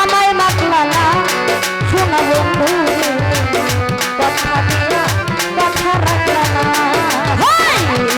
আমায় মাখলা না শোনা বন্ধু কথা দিয়া কথা রাখলা না